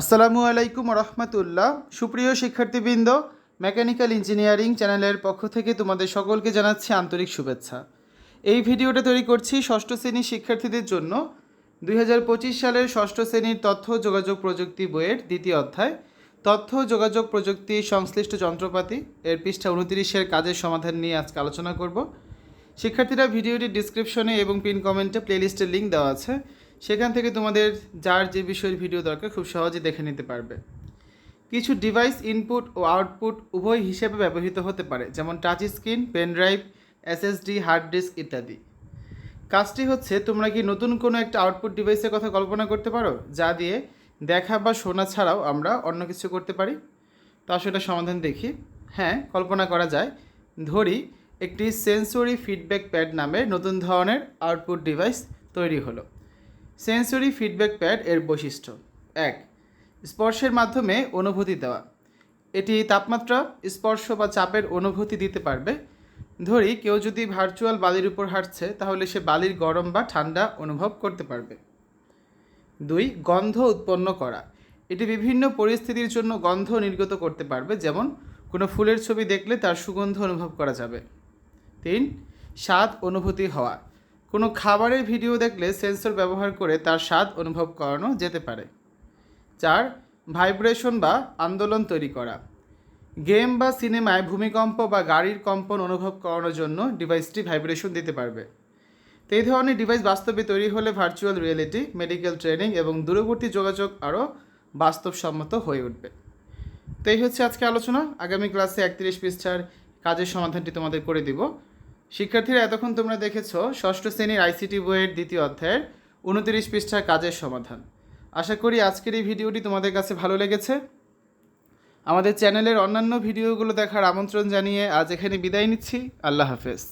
আসসালামু আলাইকুম রহমতুল্লাহ। সুপ্রিয় শিক্ষার্থীবৃন্দ, মেকানিক্যাল ইঞ্জিনিয়ারিং চ্যানেলের পক্ষ থেকে তোমাদের সকলকে জানাচ্ছি আন্তরিক শুভেচ্ছা। এই ভিডিওটা তৈরি করছি ষষ্ঠ শ্রেণির শিক্ষার্থীদের জন্য। দুই হাজার পঁচিশ সালের ষষ্ঠ শ্রেণির তথ্য যোগাযোগ প্রযুক্তি বইয়ের দ্বিতীয় অধ্যায়। তথ্য যোগাযোগ প্রযুক্তি সংশ্লিষ্ট যন্ত্রপাতি, এর পৃষ্ঠা উনতিরিশের কাজের সমাধান নিয়ে আজকে আলোচনা করব। শিক্ষার্থীরা ভিডিওটির ডিসক্রিপশনে এবং পিন কমেন্টে প্লেলিস্টের লিঙ্ক দেওয়া আছে। সেখান থেকে তোমাদের যার যে বিষয়ের ভিডিও দরকার খুব সহজে দেখে নিতে পারবে। কিছু ডিভাইস ইনপুট ও আউটপুট উভয় হিসেবে ব্যবহৃত হতে পারে, যেমন touch screen pen drive SSD hard disk ইত্যাদি। কাজটি হচ্ছে, তোমরা কি নতুন কোনো একটা আউটপুট ডিভাইসের কথা কল্পনা করতে পারো? যা দিয়ে দেখা বা শোনা ছাড়াও আমরা অন্য কিছু করতে পারি? তো এটা সমাধান দেখি। হ্যাঁ কল্পনা করা যায়। ধরি, একটি সেন্সরি ফিডব্যাক প্যাড নামে নতুন ধরনের আউটপুট ডিভাইস তৈরি হলো। সেন্সরি ফিডব্যাক প্যাড এর বৈশিষ্ট্য। এক, স্পর্শের মাধ্যমে অনুভূতি দেওয়া। এটি তাপমাত্রা, স্পর্শ বা চাপের অনুভূতি দিতে পারবে। ধরি, কেউ যদি ভার্চুয়াল বালির উপর হাঁটছে, তাহলে সে বালির গরম বা ঠান্ডা অনুভব করতে পারবে। দুই, গন্ধ উৎপন্ন করা। এটি বিভিন্ন পরিস্থিতির জন্য গন্ধ নির্গত করতে পারবে, যেমন কোনো ফুলের ছবি দেখলে তার সুগন্ধ অনুভব করা যাবে। তিন, স্বাদ অনুভূতি হওয়া। কোনো খাবারের ভিডিও দেখলে সেন্সর ব্যবহার করে তার স্বাদ অনুভব করানো যেতে পারে। চার, ভাইব্রেশন বা আন্দোলন তৈরি করা। গেম বা সিনেমায় ভূমিকম্প বা গাড়ির কম্পন অনুভব করানোর জন্য ডিভাইসটি ভাইব্রেশন দিতে পারবে। তো এই ধরনের ডিভাইস বাস্তবে তৈরি হলে ভার্চুয়াল রিয়েলিটি, মেডিকেল ট্রেনিং এবং দূরবর্তী যোগাযোগ আরও বাস্তবসম্মত হয়ে উঠবে। তো এই হচ্ছে আজকে আলোচনা। আগামী ক্লাসে একত্রিশ পৃষ্ঠার কাজের সমাধানটি তোমাদের করে দিব। শিক্ষার্থীরা, এতক্ষণ তোমরা দেখেছ ষষ্ঠ শ্রেণির আইসিটি বইয়ের দ্বিতীয় অধ্যায়ের উনতিরিশ পৃষ্ঠার কাজের সমাধান। আশা করি আজকের এই ভিডিওটি তোমাদের কাছে ভালো লেগেছে। আমাদের চ্যানেলের অন্যান্য ভিডিওগুলো দেখার আমন্ত্রণ জানিয়ে আজ এখানে বিদায় নিচ্ছি। আল্লাহ হাফেজ।